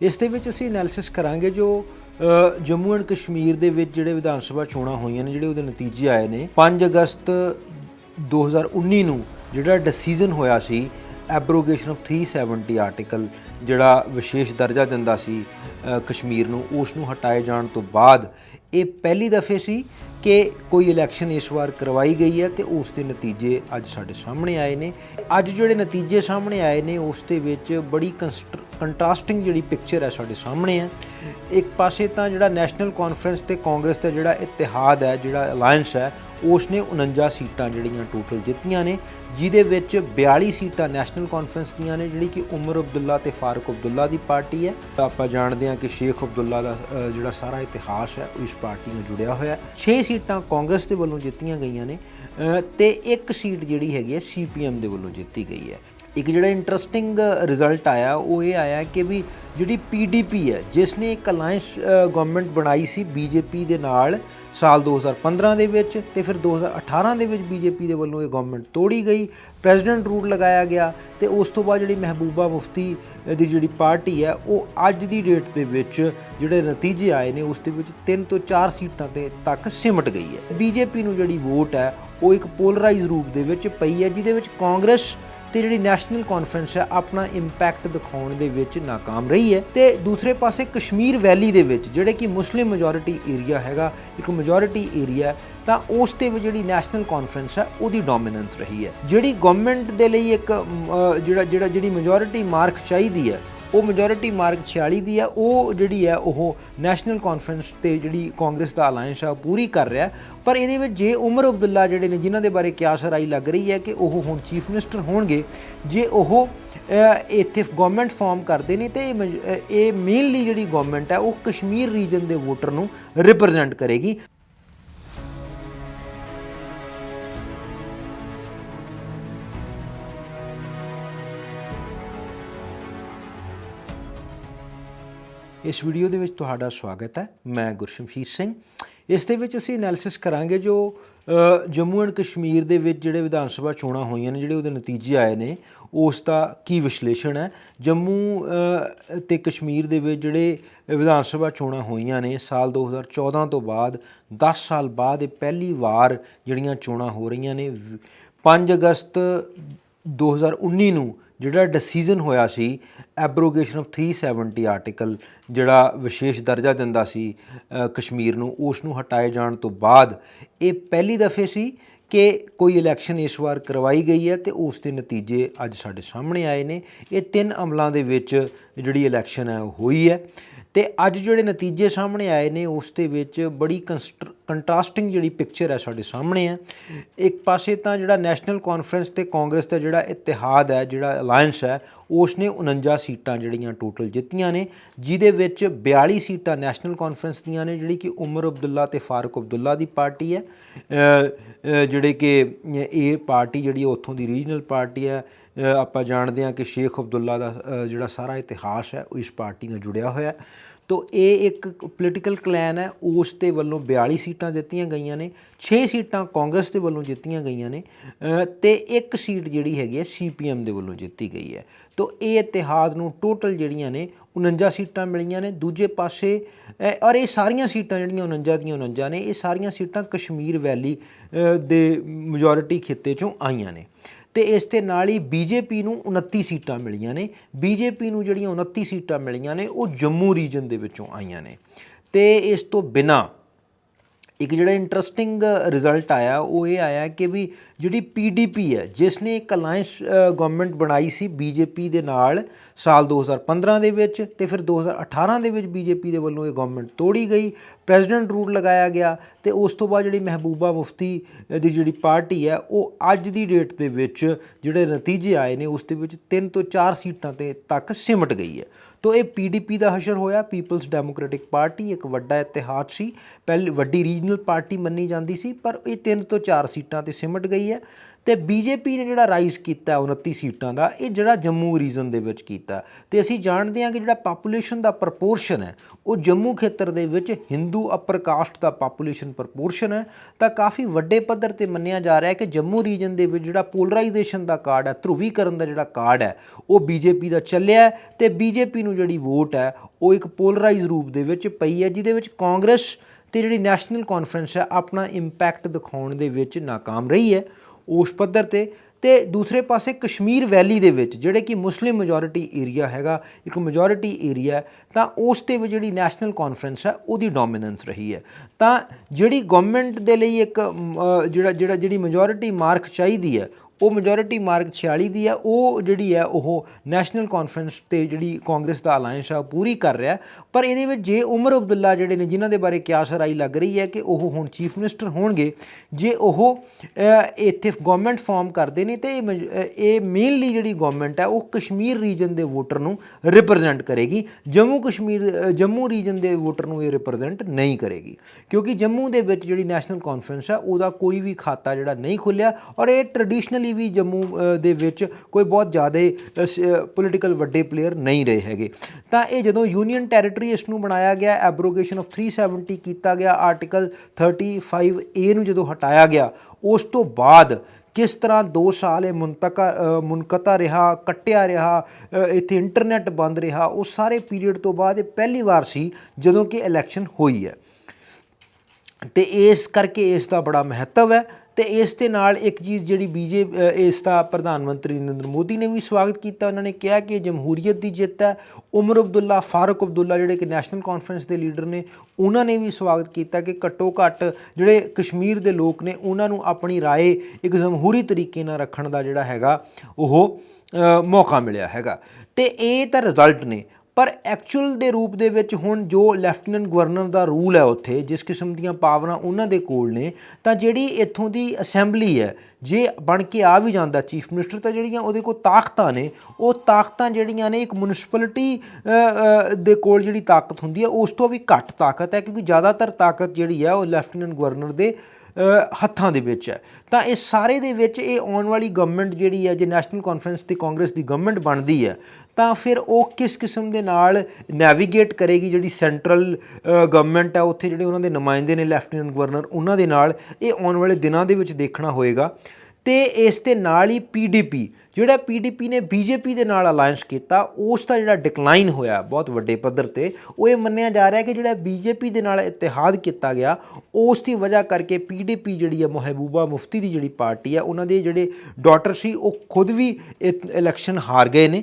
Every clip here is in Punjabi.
ਇਸ ਦੇ ਵਿੱਚ ਅਸੀਂ ਐਨਾਲਿਸਿਸ ਕਰਾਂਗੇ ਜੋ ਜੰਮੂ ਐਂਡ ਕਸ਼ਮੀਰ ਦੇ ਵਿੱਚ ਜਿਹੜੇ ਵਿਧਾਨ ਸਭਾ ਚੋਣਾਂ ਹੋਈਆਂ ਨੇ, ਜਿਹੜੇ ਉਹਦੇ ਨਤੀਜੇ ਆਏ ਨੇ। 5 ਅਗਸਤ 2019 ਨੂੰ ਜਿਹੜਾ ਡਿਸੀਜਨ ਹੋਇਆ ਸੀ ਐਬਰੋਗੇਸ਼ਨ ਆਫ 370 ਆਰਟੀਕਲ ਜਿਹੜਾ ਵਿਸ਼ੇਸ਼ ਦਰਜਾ ਦਿੰਦਾ ਸੀ ਕਸ਼ਮੀਰ ਨੂੰ, ਉਸ ਨੂੰ ਹਟਾਏ ਜਾਣ ਤੋਂ ਬਾਅਦ, ਇਹ ਪਹਿਲੀ ਦਫੇ ਸੀ ਕਿ ਕੋਈ ਇਲੈਕਸ਼ਨ ਇਸ ਵਾਰ ਕਰਵਾਈ ਗਈ ਹੈ ਤੇ ਉਸ ਦੇ ਨਤੀਜੇ ਅੱਜ ਸਾਡੇ ਸਾਹਮਣੇ ਆਏ ਨੇ। ਅੱਜ ਜਿਹੜੇ ਨਤੀਜੇ ਸਾਹਮਣੇ ਆਏ ਨੇ, ਉਸ ਦੇ ਵਿੱਚ ਬੜੀ ਕੰਟਰਾਸਟਿੰਗ ਜਿਹੜੀ ਪਿਕਚਰ ਹੈ ਸਾਡੇ ਸਾਹਮਣੇ ਹੈ। ਇੱਕ ਪਾਸੇ ਤਾਂ ਜਿਹੜਾ ਨੈਸ਼ਨਲ ਕਾਨਫਰੰਸ ਤੇ ਕਾਂਗਰਸ ਦਾ ਜਿਹੜਾ ਇਤਿਹਾਦ ਹੈ ਜਿਹੜਾ ਅਲਾਈਅੰਸ ਹੈ ਉਸ ਨੇ 49 ਸੀਟਾਂ ਜਿਹੜੀਆਂ ਟੋਟਲ ਜਿੱਤੀਆਂ ਨੇ ਜਿਹਦੇ ਵਿੱਚ 42 ਸੀਟਾਂ ਨੈਸ਼ਨਲ ਕਾਨਫਰੰਸ ਦੀਆਂ ਨੇ ਜਿਹੜੀ ਕਿ ਉਮਰ ਅਬਦੁੱਲਾ ਤੇ ਫਾਰੂਕ ਅਬਦੁੱਲਾ ਦੀ ਪਾਰਟੀ ਹੈ। ਆਪਾਂ ਜਾਣਦੇ ਹਾਂ ਕਿ ਸ਼ੇਖ ਅਬਦੁੱਲਾ ਦਾ ਜਿਹੜਾ ਸਾਰਾ ਇਤਿਹਾਸ ਹੈ ਉਹ ਇਸ ਪਾਰਟੀ ਨਾਲ ਜੁੜਿਆ ਹੋਇਆ ਹੈ। 6 ਸੀਟਾਂ ਕਾਂਗਰਸ ਦੇ ਵੱਲੋਂ ਜਿੱਤੀਆਂ ਗਈਆਂ ਨੇ ਅ, ਤੇ ਇੱਕ ਸੀਟ ਜਿਹੜੀ ਹੈਗੀ ਹੈ ਸੀਪੀਐਮ ਦੇ ਵੱਲੋਂ ਜਿੱਤੀ ਗਈ ਹੈ। ਇੱਕ ਜਿਹੜਾ ਇੰਟਰਸਟਿੰਗ ਰਿਜ਼ਲਟ ਆਇਆ, ਉਹ ਇਹ ਆਇਆ ਕਿ ਵੀ ਜਿਹੜੀ ਪੀਡੀਪੀ ਹੈ, ਜਿਸ ਨੇ ਇੱਕ ਅਲਾਈਅੰਸ ਗਵਰਨਮੈਂਟ ਬਣਾਈ ਸੀ ਬੀਜੇਪੀ ਦੇ ਨਾਲ ਸਾਲ 2015 ਦੇ ਵਿੱਚ ਤੇ ਫਿਰ 2018 ਦੇ ਵਿੱਚ ਬੀਜੇਪੀ ਦੇ ਵੱਲੋਂ ਇਹ ਗਵਰਨਮੈਂਟ ਤੋੜੀ ਗਈ। ਪ੍ਰੈਜ਼ੀਡੈਂਟ ਰੂਲ ਲਗਾਇਆ ਗਿਆ ਤੇ ਉਸ ਤੋਂ ਬਾਅਦ ਜਿਹੜੀ ਮਹਿਬੂਬਾ ਮੁਫਤੀ ਦੀ ਜਿਹੜੀ ਪਾਰਟੀ ਹੈ, ਉਹ ਅੱਜ ਦੀ ਡੇਟ ਦੇ ਵਿੱਚ ਜਿਹੜੇ ਨਤੀਜੇ ਆਏ ਨੇ, ਉਸ ਦੇ ਵਿੱਚ 3 ਤੋਂ 4 ਸੀਟਾਂ ਤੇ ਤੱਕ ਸਿਮਟ ਗਈ ਹੈ। ਬੀਜੇਪੀ ਨੂੰ ਜਿਹੜੀ ਵੋਟ ਹੈ, ਉਹ ਇੱਕ ਪੋਲਰਾਈਜ਼ ਰੂਪ ਦੇ ਵਿੱਚ ਪਈ ਹੈ, ਜਿਹਦੇ ਵਿੱਚ ਕਾਂਗਰਸ ਤੇ ਜਿਹੜੀ ਨੈਸ਼ਨਲ ਕਾਨਫਰੰਸ ਹੈ, ਆਪਣਾ ਇੰਪੈਕਟ ਦਿਖਾਉਣ ਦੇ ਵਿੱਚ ناکਾਮ ਰਹੀ ਹੈ। ਤੇ ਦੂਸਰੇ ਪਾਸੇ ਕਸ਼ਮੀਰ ਵੈਲੀ ਦੇ ਵਿੱਚ, ਜਿਹੜੇ ਕਿ ਮੁਸਲਿਮ ਮੈਜੋਰਿਟੀ ਏਰੀਆ ਹੈਗਾ, ਇੱਕ ਮੈਜੋਰਿਟੀ ਏਰੀਆ ਤਾਂ ਉਸ ਤੇ ਵੀ ਜਿਹੜੀ ਨੈਸ਼ਨਲ ਕਾਨਫਰੰਸ ਹੈ, ਉਹਦੀ ਡੋਮੀਨੈਂਸ ਰਹੀ ਹੈ। ਜਿਹੜੀ ਗਵਰਨਮੈਂਟ ਦੇ ਲਈ ਇੱਕ ਜਿਹੜਾ ਜਿਹੜਾ, ਜਿਹੜੀ ਮੈਜੋਰਿਟੀ ਮਾਰਕ ਚਾਹੀਦੀ ਹੈ ਉਹ ਮੈਜੋਰਿਟੀ ਮਾਰਕ 46 ਦੀ ਹੈ ਉਹ ਜਿਹੜੀ ਹੈ ਉਹ ਨੈਸ਼ਨਲ ਕਾਨਫਰੰਸ ਤੇ ਜਿਹੜੀ ਕਾਂਗਰਸ ਦਾ ਅਲਾਈਅੰਸ ਆ, ਉਹ ਪੂਰੀ ਕਰ ਰਿਹਾ। ਪਰ ਇਹਦੇ ਵਿੱਚ ਜੇ ਉਮਰ ਅਬਦੁੱਲਾ ਜਿਹੜੇ ਨੇ, ਜਿਨ੍ਹਾਂ ਦੇ ਬਾਰੇ ਕਿਆ ਸਰਾਈ ਲੱਗ ਰਹੀ ਹੈ ਕਿ ਉਹ ਹੁਣ ਚੀਫ ਮਿਨਿਸਟਰ ਹੋਣਗੇ, ਜੇ ਉਹ ਇੱਥੇ ਗਵਰਨਮੈਂਟ ਫਾਰਮ ਕਰਦੇ ਨੇ ਤੇ ਮਜ- ਇਹ ਮੇਨਲੀ ਜਿਹੜੀ ਗਵਰਨਮੈਂਟ ਹੈ ਉਹ ਕਸ਼ਮੀਰ ਰੀਜਨ ਦੇ ਵੋਟਰ ਨੂੰ ਰਿਪਰੈਜ਼ੈਂਟ ਕਰੇਗੀ। ਇਸ ਵੀਡੀਓ ਦੇ ਵਿੱਚ ਤੁਹਾਡਾ ਸਵਾਗਤ ਹੈ। ਮੈਂ ਗੁਰਸ਼ਮਸ਼ੀਰ ਸਿੰਘ। ਇਸ ਦੇ ਵਿੱਚ ਅਸੀਂ ਐਨਾਲਿਸਿਸ ਕਰਾਂਗੇ ਜੋ ਜੰਮੂ ਐਂਡ ਕਸ਼ਮੀਰ ਦੇ ਵਿੱਚ ਜਿਹੜੇ ਵਿਧਾਨ ਸਭਾ ਚੋਣਾਂ ਹੋਈਆਂ ਨੇ ਜਿਹੜੇ ਉਹਦੇ ਨਤੀਜੇ ਆਏ ਨੇ ਉਸ ਦਾ ਕੀ ਵਿਸ਼ਲੇਸ਼ਣ ਹੈ? ਜੰਮੂ ਅ, ਤੇ ਕਸ਼ਮੀਰ ਦੇ ਵਿੱਚ ਜਿਹੜੇ ਵਿਧਾਨ ਸਭਾ ਚੋਣਾਂ ਹੋਈਆਂ ਨੇ ਸਾਲ 2014 ਤੋਂ ਬਾਅਦ 10 ਸਾਲ ਬਾਅਦ ਇਹ ਪਹਿਲੀ ਵਾਰ ਜਿਹੜੀਆਂ ਚੋਣਾਂ ਹੋ ਰਹੀਆਂ ਨੇ 5 ਅਗਸਤ 2019 ਨੂੰ ਜਿਹੜਾ ਡਿਸੀਜਨ ਹੋਇਆ ਸੀ ਐਬਰੋਗੇਸ਼ਨ ਆਫ 370 ਆਰਟੀਕਲ ਜਿਹੜਾ ਵਿਸ਼ੇਸ਼ ਦਰਜਾ ਦਿੰਦਾ ਸੀ ਕਸ਼ਮੀਰ ਨੂੰ ਉਸ ਨੂੰ ਹਟਾਏ ਜਾਣ ਤੋਂ ਬਾਅਦ, ਇਹ ਪਹਿਲੀ ਦਫੇ ਸੀ ਕਿ ਕੋਈ ਇਲੈਕਸ਼ਨ ਇਸ ਵਾਰ ਕਰਵਾਈ ਗਈ ਹੈ ਤੇ ਉਸ ਦੇ ਨਤੀਜੇ ਅੱਜ ਸਾਡੇ ਸਾਹਮਣੇ ਆਏ ਨੇ। ਇਹ ਤਿੰਨ ਅਮਲਾਂ ਦੇ ਵਿੱਚ ਜਿਹੜੀ ਇਲੈਕਸ਼ਨ ਹੈ, ਉਹ ਹੋਈ ਹੈ ਤੇ ਅੱਜ ਜਿਹੜੇ ਨਤੀਜੇ ਸਾਹਮਣੇ ਆਏ ਨੇ, ਉਸ ਦੇ ਵਿੱਚ ਬੜੀ ਕੰਟਰਾਸਟਿੰਗ ਜਿਹੜੀ ਪਿਕਚਰ ਹੈ ਸਾਡੇ ਸਾਹਮਣੇ ਹੈ। ਇੱਕ ਪਾਸੇ ਤਾਂ ਜਿਹੜਾ ਨੈਸ਼ਨਲ ਕਾਨਫਰੰਸ ਤੇ ਕਾਂਗਰਸ ਦਾ ਜਿਹੜਾ ਇਤਿਹਾਦ ਹੈ, ਜਿਹੜਾ ਅਲਾਈਅੰਸ ਹੈ ਉਸ ਨੇ 49 ਸੀਟਾਂ ਜਿਹੜੀਆਂ ਟੋਟਲ ਜਿੱਤੀਆਂ ਨੇ, ਜਿਹਦੇ ਵਿੱਚ 42 ਸੀਟਾਂ ਨੈਸ਼ਨਲ ਕਾਨਫਰੰਸ ਦੀਆਂ ਨੇ, ਜਿਹੜੀ ਕਿ ਉਮਰ ਅਬਦੁੱਲਾ ਤੇ ਫਾਰੂਕ ਅਬਦੁੱਲਾ ਦੀ ਪਾਰਟੀ ਹੈ। ਜਿਹੜੇ ਕਿ ਇਹ ਪਾਰਟੀ ਜਿਹੜੀ ਹੈ ਉੱਥੋਂ ਦੀ ਰੀਜਨਲ ਪਾਰਟੀ ਹੈ ਆਪਾਂ ਜਾਣਦੇ ਹਾਂ ਕਿ ਸ਼ੇਖ ਅਬਦੁੱਲਾ ਦਾ ਜਿਹੜਾ ਸਾਰਾ ਇਤਿਹਾਸ ਹੈ, ਉਹ ਇਸ ਪਾਰਟੀ ਨਾਲ ਜੁੜਿਆ ਹੋਇਆ ਹੈ। ਤੋ ਇਹ ਇੱਕ ਪੋਲੀਟੀਕਲ ਕਲੈਨ ਹੈ ਉਸ ਦੇ ਵੱਲੋਂ 42 ਸੀਟਾਂ ਜਿੱਤੀਆਂ ਗਈਆਂ ਨੇ 6 ਸੀਟਾਂ ਕਾਂਗਰਸ ਦੇ ਵੱਲੋਂ ਜਿੱਤੀਆਂ ਗਈਆਂ ਨੇ ਅ, ਤੇ ਇੱਕ ਸੀਟ ਜਿਹੜੀ ਹੈਗੀ ਹੈ ਸੀਪੀਐਮ ਦੇ ਵੱਲੋਂ ਜਿੱਤੀ ਗਈ ਹੈ। ਤੋ ਇਹ ਇਤਿਹਾਦ ਨੂੰ ਟੋਟਲ ਜਿਹੜੀਆਂ ਨੇ 49 ਸੀਟਾਂ ਮਿਲੀਆਂ ਨੇ ਦੂਜੇ ਪਾਸੇ ਔਰ ਇਹ ਸਾਰੀਆਂ ਸੀਟਾਂ ਜਿਹੜੀਆਂ 49 ਦੀਆਂ 49 ਨੇ ਇਹ ਸਾਰੀਆਂ ਸੀਟਾਂ ਕਸ਼ਮੀਰ ਵੈਲੀ ਦੇ ਮੈਜੋਰਿਟੀ ਖਿੱਤੇ ਚੋਂ ਆਈਆਂ ਨੇ। ਤੇ ਇਸ ਦੇ ਨਾਲ ਹੀ ਬੀਜੇਪੀ ਨੂੰ 29 ਸੀਟਾਂ ਮਿਲੀਆਂ ਨੇ। ਬੀਜੇਪੀ ਨੂੰ ਜਿਹੜੀਆਂ 29 ਸੀਟਾਂ ਮਿਲੀਆਂ ਨੇ, ਉਹ ਜੰਮੂ ਰੀਜਨ ਦੇ ਵਿੱਚੋਂ ਆਈਆਂ ਨੇ। ਤੇ ਇਸ ਤੋਂ ਬਿਨਾ ਇੱਕ ਜਿਹੜਾ ਇੰਟਰਸਟਿੰਗ ਰਿਜ਼ਲਟ ਆਇਆ, ਉਹ ਇਹ ਆਇਆ ਕਿ ਵੀ ਜਿਹੜੀ ਪੀਡੀਪੀ ਹੈ ਜਿਸ ਨੇ ਇੱਕ ਅਲਾਈਅੰਸ ਗਵਰਨਮੈਂਟ ਬਣਾਈ ਸੀ ਬੀਜੇਪੀ ਦੇ ਨਾਲ ਸਾਲ 2015 ਦੇ ਵਿੱਚ ਤੇ ਫਿਰ 2018 ਦੇ ਵਿੱਚ ਬੀਜੇਪੀ ਦੇ ਵੱਲੋਂ ਇਹ ਗਵਰਨਮੈਂਟ ਤੋੜੀ ਗਈ ਪ੍ਰੈਜ਼ੀਡੈਂਟ ਰੂਲ ਲਗਾਇਆ ਗਿਆ ਤੇ ਉਸ ਤੋਂ ਬਾਅਦ ਜਿਹੜੀ ਮਹਿਬੂਬਾ ਮੁਫਤੀ ਦੀ ਜਿਹੜੀ ਪਾਰਟੀ ਹੈ, ਉਹ ਅੱਜ ਦੀ ਡੇਟ ਦੇ ਵਿੱਚ ਜਿਹੜੇ ਨਤੀਜੇ ਆਏ ਨੇ, ਉਸ ਦੇ ਵਿੱਚ 3 ਤੋਂ 4 ਸੀਟਾਂ ਤੇ ਤੱਕ ਸਿਮਟ ਗਈ ਹੈ। ਤੋ ਇਹ ਪੀਡੀਪੀ ਦਾ ਹਸ਼ਰ ਹੋਇਆ। ਪੀਪਲਸ ਡੈਮੋਕ੍ਰੈਟਿਕ ਪਾਰਟੀ ਇੱਕ ਵੱਡਾ ਇਤਿਹਾਸ ਸੀ। ਪਹਿਲੀ ਵੱਡੀ ਰੀਜਨਲ ਪਾਰਟੀ ਮੰਨੀ ਜਾਂਦੀ ਸੀ, ਪਰ ਇਹ 3 ਤੋਂ 4 ਸੀਟਾਂ ਤੇ ਸਿਮਟ ਗਈ ਹੈ। ਤੇ ਬੀਜੇਪੀ ਨੇ ਜਿਹੜਾ ਰਾਈਜ਼ ਕੀਤਾ 29 ਸੀਟਾਂ ਦਾ, ਇਹ ਜਿਹੜਾ ਜੰਮੂ ਰੀਜਨ ਦੇ ਵਿੱਚ ਕੀਤਾ ਤੇ ਅਸੀਂ ਜਾਣਦੇ ਹਾਂ ਕਿ ਜਿਹੜਾ ਪਾਪੂਲੇਸ਼ਨ ਦਾ ਪ੍ਰਪੋਰਸ਼ਨ ਹੈ, ਉਹ ਜੰਮੂ ਖੇਤਰ ਦੇ ਵਿੱਚ ਹਿੰਦੂ ਅਪਰ ਕਾਸਟ ਦਾ ਪਾਪੂਲੇਸ਼ਨ ਪ੍ਰਪੋਰਸ਼ਨ ਹੈ। ਤਾਂ ਕਾਫੀ ਵੱਡੇ ਪੱਧਰ ਤੇ ਮੰਨਿਆ ਜਾ ਰਿਹਾ ਹੈ ਕਿ ਜੰਮੂ ਰੀਜਨ ਦੇ ਵਿੱਚ ਜਿਹੜਾ ਪੋਲਰਾਈਜੇਸ਼ਨ ਦਾ ਕਾਰਡ ਹੈ, ਧਰੁਵੀਕਰਨ ਦਾ ਜਿਹੜਾ ਕਾਰਡ ਹੈ, ਉਹ ਬੀਜੇਪੀ ਦਾ ਚੱਲਿਆ ਹੈ ਤੇ ਬੀਜੇਪੀ ਨੂੰ ਜਿਹੜੀ ਵੋਟ ਹੈ, ਉਹ ਇੱਕ ਪੋਲਰਾਈਜ਼ ਰੂਪ ਦੇ ਵਿੱਚ ਪਈ ਹੈ, ਜਿਹਦੇ ਵਿੱਚ ਕਾਂਗਰਸ ਤੇ ਜਿਹੜੀ ਨੈਸ਼ਨਲ ਕਾਨਫਰੰਸ ਹੈ, ਆਪਣਾ ਇੰਪੈਕਟ ਦਿਖਾਉਣ ਦੇ ਵਿੱਚ ਨਾਕਾਮ ਰਹੀ ਹੈ। ਉਸ ਪੱਧਰ ਤੇ ਤੇ ਦੂਸਰੇ ਪਾਸੇ ਕਸ਼ਮੀਰ ਵੈਲੀ ਦੇ ਵਿੱਚ, ਜਿਹੜੇ ਕਿ ਮੁਸਲਿਮ ਮੈਜੋਰਿਟੀ ਏਰੀਆ ਹੈਗਾ, ਇੱਕ ਮੈਜੋਰਿਟੀ ਏਰੀਆ ਤਾਂ ਉਸ 'ਤੇ ਵੀ ਜਿਹੜੀ ਨੈਸ਼ਨਲ ਕਾਨਫਰੰਸ ਹੈ, ਉਹਦੀ ਡੋਮੀਨੈਂਸ ਰਹੀ ਹੈ। ਤਾਂ ਜਿਹੜੀ ਗਵਰਨਮੈਂਟ ਦੇ ਲਈ ਇੱਕ ਜਿਹੜਾ ਜਿਹੜਾ, ਜਿਹੜੀ ਮੈਜੋਰਿਟੀ ਮਾਰਕ ਚਾਹੀਦੀ ਹੈ ਉਹ ਮੈਜੋਰਿਟੀ ਮਾਰਕ 46 ਦੀ ਹੈ। ਉਹ ਜਿਹੜੀ ਹੈ, ਉਹ ਨੈਸ਼ਨਲ ਕਾਨਫਰੰਸ ਤੇ ਜਿਹੜੀ ਕਾਂਗਰਸ ਦਾ ਅਲਾਈਅੰਸ ਆ, ਉਹ ਪੂਰੀ ਕਰ ਰਿਹਾ। ਪਰ ਇਹਦੇ ਵਿੱਚ ਜੇ ਉਮਰ ਅਬਦੁੱਲਾ ਜਿਹੜੇ ਨੇ, ਜਿਨ੍ਹਾਂ ਦੇ ਬਾਰੇ ਕਿਆਸ ਰਾਈ ਲੱਗ ਰਹੀ ਹੈ ਕਿ ਉਹ ਹੁਣ ਚੀਫ ਮਿਨਿਸਟਰ ਹੋਣਗੇ, ਜੇ ਉਹ ਇੱਥੇ ਗਵਰਨਮੈਂਟ ਫਾਰਮ ਕਰਦੇ ਨੇ ਤੇ ਇਹ ਮਜ- ਇਹ ਮੇਨਲੀ ਜਿਹੜੀ ਗਵਰਨਮੈਂਟ ਹੈ, ਉਹ ਕਸ਼ਮੀਰ ਰੀਜਨ ਦੇ ਵੋਟਰ ਨੂੰ ਰਿਪਰੈਜ਼ੈਂਟ ਕਰੇਗੀ। ਜੰਮੂ ਕਸ਼ਮੀਰ ਜੰਮੂ ਰੀਜਨ ਦੇ ਵੋਟਰ ਨੂੰ ਇਹ ਰਿਪਰੈਜ਼ੈਂਟ ਨਹੀਂ ਕਰੇਗੀ। ਕਿਉਂਕਿ ਜੰਮੂ ਦੇ ਵਿੱਚ ਜਿਹੜੀ ਨੈਸ਼ਨਲ ਕਾਨਫਰੰਸ ਹੈ ਉਹਦਾ ਕੋਈ ਵੀ ਖਾਤਾ ਜਿਹੜਾ ਨਹੀਂ ਖੁੱਲਿਆ ਔਰ ਇਹ ਟ੍ਰੈਡੀਸ਼ਨਲੀ ਵੀ ਜੰਮੂ ਦੇ ਵਿੱਚ ਕੋਈ ਬਹੁਤ ਜ਼ਿਆਦਾ ਪੋਲੀਟੀਕਲ ਵੱਡੇ ਪਲੇਅਰ ਨਹੀਂ ਰਹੇ ਹੈਗੇ। ਤਾਂ ਇਹ ਜਦੋਂ ਯੂਨੀਅਨ ਟੈਰੀਟਰੀ ਇਸ ਨੂੰ ਬਣਾਇਆ ਗਿਆ ਐਬਰੋਗੇਸ਼ਨ ਆਫ 370 ਕੀਤਾ ਗਿਆ ਆਰਟੀਕਲ 35 ਏ ਨੂੰ ਜਦੋਂ ਹਟਾਇਆ ਗਿਆ, ਉਸ ਤੋਂ ਬਾਅਦ ਕਿਸ ਤਰ੍ਹਾਂ 2 ਸਾਲ ਇਹ ਮੁੰਤਕਾ ਮੁਨਕਤਾ ਰਿਹਾ, ਕੱਟਿਆ ਰਿਹਾ ਇੱਥੇ ਇੰਟਰਨੈਟ ਬੰਦ ਰਿਹਾ, ਉਹ ਸਾਰੇ ਪੀਰੀਅਡ ਤੋਂ ਬਾਅਦ ਇਹ ਪਹਿਲੀ ਵਾਰ ਸੀ ਜਦੋਂ ਕਿ ਇਲੈਕਸ਼ਨ ਹੋਈ ਹੈ। ਤੇ ਇਸ ਕਰਕੇ ਇਸ ਦਾ ਬੜਾ ਮਹੱਤਵ ਹੈ। ਤੇ ਇਸ ਦੇ ਨਾਲ ਇੱਕ ਚੀਜ਼ ਜਿਹੜੀ ਬੀਜੇ ਇਸ ਦਾ ਪ੍ਰਧਾਨ ਮੰਤਰੀ ਨਰਿੰਦਰ ਮੋਦੀ ਨੇ ਵੀ ਸਵਾਗਤ ਕੀਤਾ। ਉਹਨਾਂ ਨੇ ਕਿਹਾ ਕਿ ਜਮਹੂਰੀਅਤ ਦੀ ਜਿੱਤ ਹੈ। ਉਮਰ ਅਬਦੁੱਲਾ, ਫਾਰੂਕ ਅਬਦੁੱਲਾ ਜਿਹੜੇ ਕਿ ਨੈਸ਼ਨਲ ਕਾਨਫਰੰਸ ਦੇ ਲੀਡਰ ਨੇ, ਉਹਨਾਂ ਨੇ ਵੀ ਸਵਾਗਤ ਕੀਤਾ ਕਿ ਘੱਟੋ ਘੱਟ ਜਿਹੜੇ ਕਸ਼ਮੀਰ ਦੇ ਲੋਕ ਨੇ, ਉਹਨਾਂ ਨੂੰ ਆਪਣੀ ਰਾਏ ਇੱਕ ਜਮਹੂਰੀ ਤਰੀਕੇ ਨਾਲ ਰੱਖਣ ਦਾ ਜਿਹੜਾ ਹੈਗਾ, ਉਹ ਮੌਕਾ ਮਿਲਿਆ ਹੈਗਾ। ਤੇ ਇਹ ਤਾਂ ਰਿਜ਼ਲਟ ਨੇ। ਪਰ ਐਕਚੁਅਲ ਦੇ ਰੂਪ ਦੇ ਵਿੱਚ ਹੁਣ ਜੋ ਲੈਫਟੀਨੈਂਟ ਗਵਰਨਰ ਦਾ ਰੂਲ ਹੈ ਉੱਥੇ, ਜਿਸ ਕਿਸਮ ਦੀਆਂ ਪਾਵਰਾਂ ਉਹਨਾਂ ਦੇ ਕੋਲ ਨੇ, ਤਾਂ ਜਿਹੜੀ ਇੱਥੋਂ ਦੀ ਅਸੈਂਬਲੀ ਹੈ, ਜੇ ਬਣ ਕੇ ਆ ਵੀ ਜਾਂਦਾ ਚੀਫ ਮਿਨਿਸਟਰ ਤਾਂ ਜਿਹੜੀਆਂ ਉਹਦੇ ਕੋਲ ਤਾਕਤਾਂ ਨੇ, ਉਹ ਤਾਕਤਾਂ ਜਿਹੜੀਆਂ ਨੇ ਇੱਕ ਮਿਊਨਿਸਪੈਲਿਟੀ ਦੇ ਕੋਲ ਜਿਹੜੀ ਤਾਕਤ ਹੁੰਦੀ ਹੈ, ਉਸ ਤੋਂ ਵੀ ਘੱਟ ਤਾਕਤ ਹੈ, ਕਿਉਂਕਿ ਜ਼ਿਆਦਾਤਰ ਤਾਕਤ ਜਿਹੜੀ ਹੈ ਉਹ ਲੈਫਟੀਨੈਂਟ ਗਵਰਨਰ ਦੇ ਹੱਥਾਂ ਦੇ ਵਿੱਚ ਹੈ। ਤਾਂ ਇਹ ਸਾਰੇ ਦੇ ਵਿੱਚ ਇਹ ਆਉਣ ਵਾਲੀ ਗਵਰਨਮੈਂਟ ਜਿਹੜੀ ਹੈ, ਜੇ ਨੈਸ਼ਨਲ ਕਾਨਫਰੰਸ ਤੇ ਕਾਂਗਰਸ ਦੀ ਗਵਰਨਮੈਂਟ ਬਣਦੀ ਹੈ ਤਾਂ ਫਿਰ ਉਹ ਕਿਸ ਕਿਸਮ ਦੇ ਨਾਲ ਨੈਵੀਗੇਟ ਕਰੇਗੀ ਜਿਹੜੀ ਸੈਂਟਰਲ ਗਵਰਨਮੈਂਟ ਹੈ ਉੱਥੇ ਜਿਹੜੇ ਉਹਨਾਂ ਦੇ ਨੁਮਾਇੰਦੇ ਨੇ ਲੈਫਟੀਨੈਂਟ ਗਵਰਨਰ ਉਹਨਾਂ ਦੇ ਨਾਲ ਇਹ ਆਉਣ ਵਾਲੇ ਦਿਨਾਂ ਦੇ ਵਿੱਚ ਦੇਖਣਾ ਹੋਏਗਾ। ਤੇ ਇਸ ਦੇ ਨਾਲ ਹੀ ਪੀਡੀਪੀ ਜਿਹੜਾ ਪੀਡੀਪੀ ਨੇ ਬੀਜੇਪੀ ਦੇ ਨਾਲ ਅਲਾਈਅੰਸ ਕੀਤਾ, ਉਸ ਦਾ ਜਿਹੜਾ ਡਿਕਲਾਈਨ ਹੋਇਆ, ਬਹੁਤ ਵੱਡੇ ਪੱਧਰ ਤੇ, ਉਹ ਇਹ ਮੰਨਿਆ ਜਾ ਰਿਹਾ ਕਿ ਜਿਹੜਾ ਬੀਜੇਪੀ ਦੇ ਨਾਲ ਇਤਿਹਾਦ ਕੀਤਾ ਗਿਆ, ਉਸ ਦੀ ਵਜ੍ਹਾ ਕਰਕੇ ਪੀਡੀਪੀ ਜਿਹੜੀ ਹੈ ਮਹਿਬੂਬਾ ਮੁਫਤੀ ਦੀ ਜਿਹੜੀ ਪਾਰਟੀ ਹੈ ਉਹਨਾਂ ਦੇ ਜਿਹੜੇ ਡਾਟਰ ਸੀ, ਉਹ ਖੁਦ ਵੀ ਇਲੈਕਸ਼ਨ ਹਾਰ ਗਏ ਨੇ।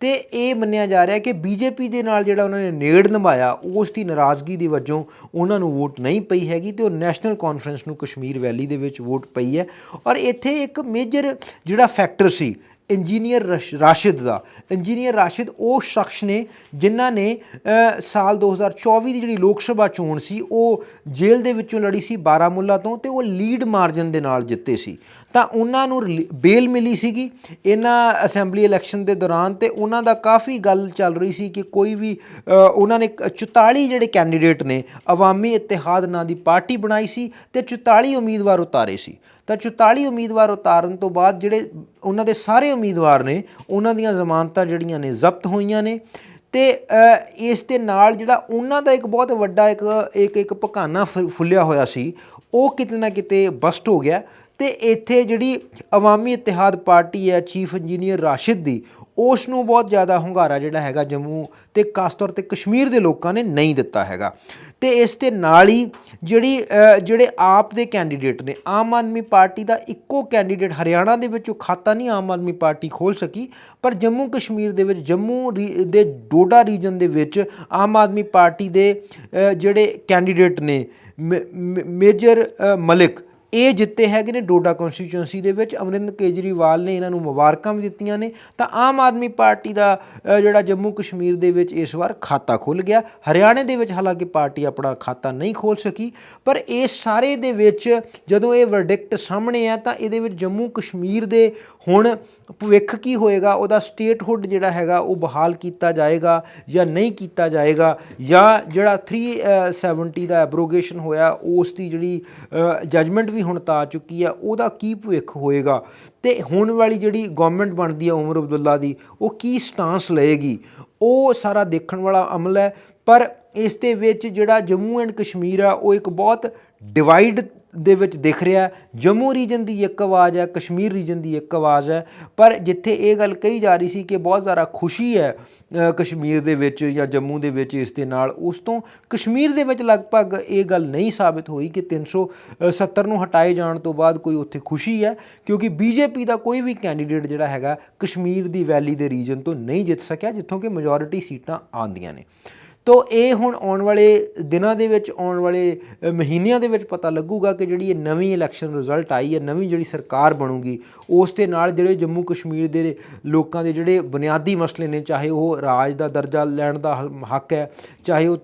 ਤੇ ਇਹ ਮੰਨਿਆ ਜਾ ਰਿਹਾ ਕਿ ਬੀਜੇਪੀ ਦੇ ਨਾਲ ਜਿਹੜਾ ਉਹਨਾਂ ਨੇ ਨੇੜ ਨਿਭਾਇਆ ਉਸ ਦੀ ਨਾਰਾਜ਼ਗੀ ਦੀ ਵਜੋਂ ਉਹਨਾਂ ਨੂੰ ਵੋਟ ਨਹੀਂ ਪਈ ਹੈਗੀ ਤੇ ਉਹ ਨੈਸ਼ਨਲ ਕਾਨਫਰੰਸ ਨੂੰ ਕਸ਼ਮੀਰ ਵੈਲੀ ਦੇ ਵਿੱਚ ਵੋਟ ਪਈ ਹੈ। ਔਰ ਇੱਥੇ ਇੱਕ ਮੇਜਰ ਜਿਹੜਾ ਫੈਕਟਰ ਸੀ ਇੰਜੀਨੀਅਰ ਰਸ਼- ਰਾਸ਼ਿਦ ਦਾ। ਇੰਜੀਨੀਅਰ ਰਾਸ਼ਿਦ ਉਹ ਸ਼ਖਸ ਨੇ ਜਿਨ੍ਹਾਂ ਨੇ ਅ, ਸਾਲ 2024 ਦੀ ਜਿਹੜੀ ਲੋਕ ਸਭਾ ਚੋਣ ਸੀ ਉਹ ਜੇਲ੍ਹ ਦੇ ਵਿੱਚੋਂ ਲੜੀ ਸੀ ਬਾਰਾਮੁੱਲਾ ਤੋਂ ਤੇ ਉਹ ਲੀਡ ਮਾਰਜਨ ਦੇ ਨਾਲ ਜਿੱਤੇ ਸੀ। ਤਾਂ ਉਹਨਾਂ ਨੂੰ ਰਿਲੀ- ਬੇਲ ਮਿਲੀ ਸੀਗੀ ਇਹਨਾਂ ਅਸੈਂਬਲੀ ਇਲੈਕਸ਼ਨ ਦੇ ਦੌਰਾਨ ਤੇ ਉਹਨਾਂ ਦਾ ਕਾਫੀ ਗੱਲ ਚੱਲ ਰਹੀ ਸੀ ਕਿ ਕੋਈ ਵੀ ਉਹਨਾਂ ਨੇ ਕ- 44 ਜਿਹੜੇ ਕੈਂਡੀਡੇਟ ਨੇ ਅਵਾਮੀ ਇਤਿਹਾਦ ਨਾਂ ਦੀ ਪਾਰਟੀ ਬਣਾਈ ਸੀ ਤੇ 44 ਉਮੀਦਵਾਰ ਉਤਾਰੇ ਸੀ। ਤਾਂ 44 ਉਮੀਦਵਾਰ ਉਤਾਰਨ ਤੋਂ ਬਾਅਦ ਜਿਹੜੇ ਉਹਨਾਂ ਦੇ ਸਾਰੇ ਉਮੀਦਵਾਰ ਨੇ, ਉਹਨਾਂ ਦੀਆਂ ਜ਼ਮਾਨਤਾਂ ਜਿਹੜੀਆਂ ਨੇ ਜ਼ਬਤ ਹੋਈਆਂ ਨੇ ਤੇ ਇਸ ਦੇ ਨਾਲ ਜਿਹੜਾ ਉਹਨਾਂ ਦਾ ਇੱਕ ਬਹੁਤ ਵੱਡਾ ਇੱਕ ਇੱਕ ਇੱਕ ਪਕਾਨਾ ਫੁੱਲਿਆ ਹੋਇਆ ਸੀ, ਉਹ ਕਿਤੇ ਨਾ ਕਿਤੇ ਬਸਟ ਹੋ ਗਿਆ ਤੇ ਇੱਥੇ ਜਿਹੜੀ ਅਵਾਮੀ ਇਤਿਹਾਦ ਪਾਰਟੀ ਹੈ ਚੀਫ ਇੰਜੀਨੀਅਰ ਰਾਸ਼ਿਦ ਦੀ ਉਸ ਨੂੰ ਬਹੁਤ ਜ਼ਿਆਦਾ ਹੁੰਗਾਰਾ ਜਿਹੜਾ ਹੈਗਾ ਜੰਮੂ ਤੇ ਖਾਸ ਤੌਰ ਤੇ ਕਸ਼ਮੀਰ ਦੇ ਲੋਕਾਂ ਨੇ ਨਹੀਂ ਦਿੱਤਾ ਹੈਗਾ। ਤੇ ਇਸ ਦੇ ਨਾਲ ਹੀ ਜਿਹੜੀ ਜਿਹੜੇ ਆਪ ਦੇ ਕੈਂਡੀਡੇਟ ਨੇ, ਆਮ ਆਦਮੀ ਪਾਰਟੀ ਦਾ ਇੱਕੋ ਕੈਂਡੀਡੇਟ ਹਰਿਆਣਾ ਦੇ ਵਿੱਚ ਉਹ ਖਾਤਾ ਨਹੀਂ ਆਮ ਆਦਮੀ ਪਾਰਟੀ ਖੋਲ ਸਕੀ, ਪਰ ਜੰਮੂ ਕਸ਼ਮੀਰ ਦੇ ਵਿੱਚ, ਜੰਮੂ ਰੀ- ਦੇ ਡੋਡਾ ਰੀਜਨ ਦੇ ਵਿੱਚ ਆਮ ਆਦਮੀ ਪਾਰਟੀ ਦੇ ਜਿਹੜੇ ਕੈਂਡੀਡੇਟ ਨੇ, ਮੇ- ਮੇਜਰ ਮਲਿਕ ਇਹ ਜਿੱਤੇ ਹੈਗੇ ਨੇ ਡੋਡਾ ਕਨਸਟੀਚੁਐਂਸੀ ਦੇ ਵਿੱਚ, ਅਮਰਿੰਦਰ ਕੇਜਰੀਵਾਲ ਨੇ ਇਹਨਾਂ ਨੂੰ ਮੁਬਾਰਕਾਂ ਵੀ ਦਿੱਤੀਆਂ ਨੇ। ਤਾਂ ਆਮ ਆਦਮੀ ਪਾਰਟੀ ਦਾ ਜਿਹੜਾ ਜੰਮੂ ਕਸ਼ਮੀਰ ਦੇ ਵਿੱਚ ਇਸ ਵਾਰ ਖਾਤਾ ਖੁੱਲ ਗਿਆ। ਹਰਿਆਣੇ ਦੇ ਵਿੱਚ ਹਾਲਾਂਕਿ ਪਾਰਟੀ ਆਪਣਾ ਖਾਤਾ ਨਹੀਂ ਖੋਲ ਸਕੀ, ਪਰ ਇਹ ਸਾਰੇ ਦੇ ਵਿੱਚ ਜਦੋਂ ਇਹ ਵਰਡਿਕਟ ਸਾਹਮਣੇ ਆ, ਤਾਂ ਇਹਦੇ ਵਿੱਚ ਜੰਮੂ ਕਸ਼ਮੀਰ ਦੇ ਹੁਣ ਭਵਿੱਖ ਕੀ ਹੋਏਗਾ, ਉਹਦਾ ਸਟੇਟਹੁੱਡ ਜਿਹੜਾ ਹੈਗਾ, ਉਹ ਬਹਾਲ ਕੀਤਾ ਜਾਏਗਾ ਜਾਂ ਨਹੀਂ ਕੀਤਾ ਜਾਏਗਾ, ਜਾਂ ਜਿਹੜਾ 370 ਦਾ ਐਬਰੋਗੇਸ਼ਨ ਹੋਇਆ, ਉਸ ਦੀ ਜਿਹੜੀ ਜਜਮੈਂਟ ਵੀ ਵੀ ਹੁਣ ਤਾਂ ਆ ਚੁੱਕੀ ਹੈ ਉਹਦਾ ਕੀ ਭਵਿੱਖ ਹੋਏਗਾ? ਤੇ ਹੁਣ ਵਾਲੀ ਜਿਹੜੀ ਗਵਰਨਮੈਂਟ ਬਣਦੀ ਹੈ ਉਮਰ ਅਬਦੁੱਲਾ ਦੀ, ਉਹ ਕੀ ਸਟਾਂਸ ਲਏਗੀ? ਉਹ ਸਾਰਾ ਦੇਖਣ ਵਾਲਾ ਅਮਲ ਹੈ, ਪਰ ਇਸ ਦੇ ਵਿੱਚ ਜਿਹੜਾ ਜੰਮੂ ਐਂਡ ਕਸ਼ਮੀਰ ਆ, ਉਹ ਇੱਕ ਬਹੁਤ ਡਿਵਾਈਡ ਦੇ ਵਿੱਚ ਦਿਖ ਰਿਹਾ ਜੰਮੂ ਰੀਜਨ ਦੀ ਇੱਕ ਆਵਾਜ਼ ਹੈ, ਕਸ਼ਮੀਰ ਰੀਜਨ ਦੀ ਇੱਕ ਆਵਾਜ਼ ਹੈ। ਪਰ ਜਿੱਥੇ ਇਹ ਗੱਲ ਕਹੀ ਜਾ ਰਹੀ ਸੀ ਕਿ ਬਹੁਤ ਜ਼ਿਆਦਾ ਖੁਸ਼ੀ ਹੈ ਕਸ਼ਮੀਰ ਦੇ ਵਿੱਚ ਜਾਂ ਜੰਮੂ ਦੇ ਵਿੱਚ ਇਸ ਦੇ ਨਾਲ, ਉਸ ਤੋਂ ਕਸ਼ਮੀਰ ਦੇ ਵਿੱਚ ਲਗਭਗ ਇਹ ਗੱਲ ਨਹੀਂ ਸਾਬਿਤ ਹੋਈ ਕਿ 370 ਨੂੰ ਹਟਾਏ ਜਾਣ ਤੋਂ ਬਾਅਦ ਕੋਈ ਉੱਥੇ ਖੁਸ਼ੀ ਹੈ, ਕਿਉਂਕਿ ਬੀਜੇਪੀ ਦਾ ਕੋਈ ਵੀ ਕੈਂਡੀਡੇਟ ਜਿਹੜਾ ਹੈਗਾ, ਕਸ਼ਮੀਰ ਦੀ ਵੈਲੀ ਦੇ ਰੀਜਨ ਤੋਂ ਨਹੀਂ ਜਿੱਤ ਸਕਿਆ, ਜਿੱਥੋਂ ਕਿ ਮੈਜੋਰਿਟੀ ਸੀਟਾਂ ਆਉਂਦੀਆਂ ਨੇ। ਤੋ ਇਹ ਹੁਣ ਆਉਣ ਵਾਲੇ ਦਿਨਾਂ ਦੇ ਵਿੱਚ, ਆਉਣ ਵਾਲੇ ਮਹੀਨਿਆਂ ਦੇ ਵਿੱਚ ਪਤਾ ਲੱਗੂਗਾ ਕਿ ਜਿਹੜੀ ਇਹ ਨਵੀਂ ਇਲੈਕਸ਼ਨ ਰਿਜ਼ਲਟ ਆਈ ਹੈ, ਨਵੀਂ ਜਿਹੜੀ ਸਰਕਾਰ ਬਣੂਗੀ, ਉਸ ਦੇ ਨਾਲ ਜਿਹੜੇ ਜੰਮੂ ਕਸ਼ਮੀਰ ਦੇ ਲੋਕਾਂ ਦੇ ਜਿਹੜੇ ਬੁਨਿਆਦੀ ਮਸਲੇ ਨੇ, ਚਾਹੇ ਉਹ ਰਾਜ ਦਾ ਦਰਜਾ ਲੈਣ ਦਾ ਹੱਕ ਹੈ, ਚਾਹੇ ਉਹ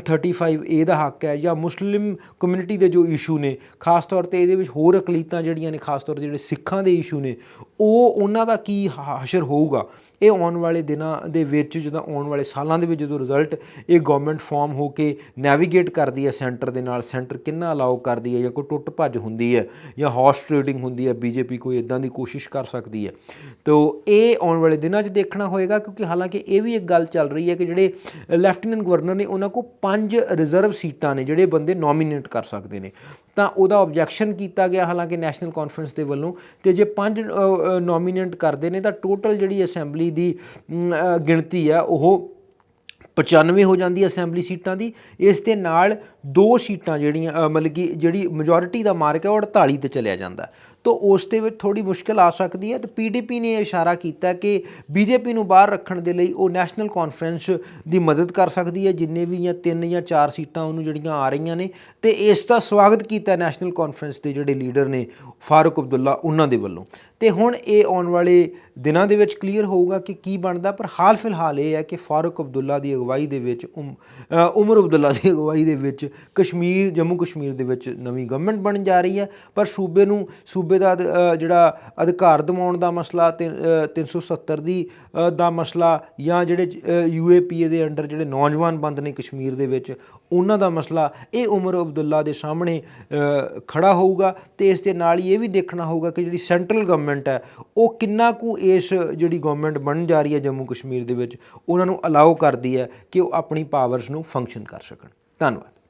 35 ਏ ਦਾ ਹੱਕ ਹੈ ਜਾਂ ਮੁਸਲਿਮ ਕਮਿਊਨਿਟੀ ਦੇ ਜੋ ਇਸ਼ੂ ਨੇ, ਖਾਸ ਤੌਰ ਤੇ ਇਹਦੇ ਵਿੱਚ ਹੋਰ ਅਕਲੀਤਾਂ ਜਿਹੜੀਆਂ ਨੇ, ਖਾਸ ਤੌਰ ਤੇ ਜਿਹੜੇ ਸਿੱਖਾਂ ਦੇ ਇਸ਼ੂ ਨੇ ਉਹ ਉਹਨਾਂ ਦਾ ਕੀ ਹਸ਼ਰ ਹੋਊਗਾ? ਇਹ ਆਉਣ ਵਾਲੇ ਦਿਨਾਂ ਦੇ ਵਿੱਚ, ਜਦੋਂ ਆਉਣ ਵਾਲੇ ਸਾਲਾਂ ਦੇ ਵਿੱਚ ਜਦੋਂ ਰਿਜ਼ਲਟ ਇਹ ਗਵਰਨਮੈਂਟ ਫਾਰਮ ਹੋ ਕੇ ਨੈਵੀਗੇਟ ਕਰਦੀ ਹੈ ਸੈਂਟਰ ਦੇ ਨਾਲ ਸੈਂਟਰ ਕਿੰਨਾ ਅਲਾਉ ਕਰਦੀ ਹੈ ਜਾਂ ਕੋਈ ਟੁੱਟ ਭੱਜ ਹੁੰਦੀ ਹੈ ਜਾਂ ਹਾਰਸ ਟ੍ਰੇਡਿੰਗ ਹੁੰਦੀ ਹੈ ਬੀਜੇਪੀ ਕੋਈ ਇਦਾਂ ਦੀ ਕੋਸ਼ਿਸ਼ ਕਰ ਸਕਦੀ ਹੈ। ਤੋ ਇਹ ਆਉਣ ਵਾਲੇ ਦਿਨਾਂ 'ਚ ਦੇਖਣਾ ਹੋਏਗਾ, ਕਿਉਂਕਿ ਹਾਲਾਂਕਿ ਇਹ ਵੀ ਇੱਕ ਗੱਲ ਚੱਲ ਰਹੀ ਹੈ ਕਿ ਜਿਹੜੇ ਲੈਫਟੀਨੈਂਟ ਗਵਰਨਰ ਨੇ ਉਹਨਾਂ ਕੋਲ ਪੰਜ ਰਿਜ਼ਰਵ ਸੀਟਾਂ ਨੇ, ਜਿਹੜੇ ਬੰਦੇ ਨੋਮੀਨੇਟ ਕਰ ਸਕਦੇ ਨੇ। ਤਾਂ ਉਹਦਾ ਆਬਜੈਕਸ਼ਨ ਕੀਤਾ ਗਿਆ ਹਾਲਾਂਕਿ ਨੈਸ਼ਨਲ ਕਾਨਫਰੰਸ ਦੇ ਵੱਲੋਂ, ਤੇ ਜੇ ਪੰਜ ਨੋਮੀਨੇਟ ਕਰਦੇ ਨੇ, ਤਾਂ ਟੋਟਲ ਜਿਹੜੀ ਅਸੈਂਬਲੀ ਦੀ ਗਿਣਤੀ ਆ, ਉਹ 95 ਹੋ ਜਾਂਦੀ ਅਸੈਂਬਲੀ ਸੀਟਾਂ ਦੀ। ਇਸ ਦੇ ਨਾਲ ਦੋ ਸੀਟਾਂ ਜਿਹੜੀਆਂ ਮਤਲਬ ਕਿ ਜਿਹੜੀ ਮੈਜੋਰਿਟੀ ਦਾ ਮਾਰਕ ਹੈ ਉਹ 48 ਤੇ ਚਲਿਆ ਜਾਂਦਾ। ਹੈ। ਤੋ ਉਸ ਦੇ ਵਿੱਚ ਥੋੜੀ ਮੁਸ਼ਕਲ ਆ ਸਕਦੀ ਹੈ। ਤੇ ਪੀਡੀਪੀ ਨੇ ਇਸ਼ਾਰਾ ਕੀਤਾ ਕਿ ਬੀਜੇਪੀ ਨੂੰ ਬਾਹਰ ਰੱਖਣ ਦੇ ਲਈ ਉਹ ਨੈਸ਼ਨਲ ਕਾਨਫਰੰਸ ਦੀ ਮਦਦ ਕਰ ਸਕਦੀ ਹੈ, ਜਿੰਨੇ ਵੀ ਜਾਂ ਤਿੰਨ ਜਾਂ ਚਾਰ ਸੀਟਾਂ ਉਹਨੂੰ ਜਿਹੜੀਆਂ ਆ ਰਹੀਆਂ ਨੇ। ਤੇ ਇਸ ਦਾ ਸਵਾਗਤ ਕੀਤਾ ਨੈਸ਼ਨਲ ਕਾਨਫਰੰਸ ਦੇ ਜਿਹੜੇ ਲੀਡਰ ਨੇ, ਫਾਰੂਕ ਅਬਦੁੱਲਾ, ਉਹਨਾਂ ਦੇ ਵੱਲੋਂ। ਤੇ ਹੁਣ ਇਹ ਆਉਣ ਵਾਲੇ ਦਿਨਾਂ ਦੇ ਵਿੱਚ ਕਲੀਅਰ ਹੋਊਗਾ ਕਿ ਕੀ ਬਣਦਾ ਪਰ ਹਾਲ ਫਿਲਹਾਲ ਇਹ ਹੈ ਕਿ ਫਾਰੂਕ ਅਬਦੁੱਲਾ ਦੀ ਅਗਵਾਈ ਦੇ ਵਿੱਚ ਉਮ- ਉਮਰ ਅਬਦੁੱਲਾ ਦੀ ਅਗਵਾਈ ਦੇ ਵਿੱਚ ਕਸ਼ਮੀਰ ਜੰਮੂ ਕਸ਼ਮੀਰ ਦੇ ਵਿੱਚ ਨਵੀਂ ਗਵਰਨਮੈਂਟ ਬਣ ਜਾ ਰਹੀ ਹੈ ਪਰ ਸੂਬੇ ਨੂੰ ਸੂਬੇ ਦਾ ਅਧ- ਜਿਹੜਾ ਅਧਿਕਾਰ ਦਿਵਾਉਣ ਦਾ ਮਸਲਾ ਤੇ ਅ, 370 ਦੀ ਦਾ ਮਸਲਾ ਜਾਂ ਜਿਹੜੇ ਯੂਏਪੀਏ ਦੇ ਅੰਡਰ ਜਿਹੜੇ ਨੌਜਵਾਨ ਬੰਦ ਨੇ ਕਸ਼ਮੀਰ ਦੇ ਵਿੱਚ ਉਹਨਾਂ ਦਾ ਮਸਲਾ ਇਹ ਉਮਰ ਅਬਦੁੱਲਾ ਦੇ ਸਾਹਮਣੇ ਅ, ਖੜਾ ਹੋਊਗਾ ਤੇ ਇਸ ਦੇ ਨਾਲ ਹੀ ਇਹ ਵੀ ਦੇਖਣਾ ਹੋਊਗਾ ਕਿ ਜਿਹੜੀ ਸੈਂਟਰਲ ਗਵਰਨਮੈਂਟ ਹੈ ਉਹ ਕਿੰਨਾ ਕੁ ਇਸ ਜਿਹੜੀ ਗਵਰਨਮੈਂਟ ਬਣਨ ਜਾ ਰਹੀ ਹੈ ਜੰਮੂ ਕਸ਼ਮੀਰ ਦੇ ਵਿੱਚ ਉਹਨਾਂ ਨੂੰ ਅਲਾਉ ਕਰਦੀ ਹੈ ਕਿ ਉਹ ਆਪਣੀ ਪਾਵਰਸ ਨੂੰ ਫੰਕਸ਼ਨ ਕਰ ਸਕਣ। ਧੰਨਵਾਦ।